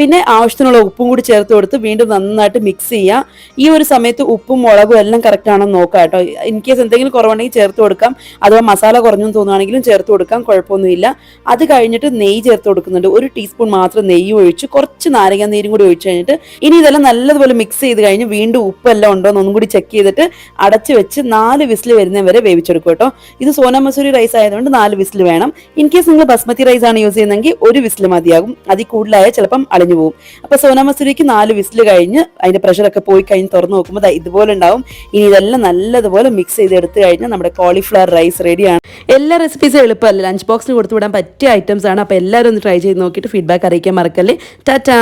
പിന്നെ ആവശ്യത്തിനുള്ള ഉപ്പും കൂടി ചേർത്ത് കൊടുത്ത് വീണ്ടും നന്നായിട്ട് മിക്സ് ചെയ്യുക ഈ ഒരു സമയത്ത് ഉപ്പും മുളകും എല്ലാം കറക്റ്റ് ആണെന്ന് നോക്കാം കേട്ടോ. ഇൻ കേസ് എന്തെങ്കിലും കുറവുണ്ടെങ്കിൽ ചേർത്ത് കൊടുക്കാം. അഥവാ മസാല കുറഞ്ഞെന്ന് തോന്നുകയാണെങ്കിലും ചേർത്ത് കൊടുക്കാം കുഴപ്പമൊന്നുമില്ല. അത് കഴിഞ്ഞിട്ട് നെയ്യ് ചേർത്ത് കൊടുക്കുന്നുണ്ട്. ഒരു ടീസ്പൂൺ മാത്രം നെയ്യ് ഒഴിച്ച് കുറച്ച് നാരങ്ങ നീരും കൂടി ഒഴിച്ച് കഴിഞ്ഞിട്ട് ഇനി ഇതെല്ലാം നല്ലതുപോലെ മിക്സ് ചെയ്ത് കഴിഞ്ഞ് വീണ്ടും ഉപ്പെല്ലാം ഉണ്ടോ എന്നൊന്നും കൂടി ചെക്ക് ചെയ്തിട്ട് അടച്ച് വെച്ച് നാല് വിസിൽ വരുന്ന വരെ വേവിച്ചെടുക്കും കേട്ടോ. ഇത് സോന മസൂരി റൈസ് ആയതുകൊണ്ട് നാല് വിസിൽ വേണം. ഇൻ കേസ് നിങ്ങൾ ബസ്മതി റൈസ് ആണ് യൂസ് ചെയ്യുന്നതെങ്കിൽ ഒരു വിസിൽ മതിയാകും. അതിൽ കൂടുതലായ ചിലപ്പം അളിഞ്ഞു പോകും അപ്പൊ സോന മസൂരിക്ക് നാല് വിസിൽ കഴിഞ്ഞ് അതിന്റെ പ്രഷറൊക്കെ പോയി കഴിഞ്ഞ് തുറന്ന് നോക്കുമ്പോൾ ഇതുപോലെ ഉണ്ടാവും. ഇനി ഇതെല്ലാം നല്ലതുപോലെ മിക്സ് ചെയ്ത് എടുത്തു കഴിഞ്ഞാൽ നമ്മുടെ കോളിഫ്ലവർ റൈസ് റെഡിയാണ് എല്ലാ റെസിപ്പീസും എളുപ്പമല്ല? ലഞ്ച് ബോക്സിൽ കൊടുത്തു വിടാൻ പറ്റിയ ഐറ്റംസ് ആണ്. അപ്പൊ എല്ലാവരും ഒന്ന് ട്രൈ ചെയ്ത് നോക്കിയിട്ട് ഫീഡ്ബാക്ക് അറിയിക്കാൻ മറക്കല്ലേ. ടാറ്റാ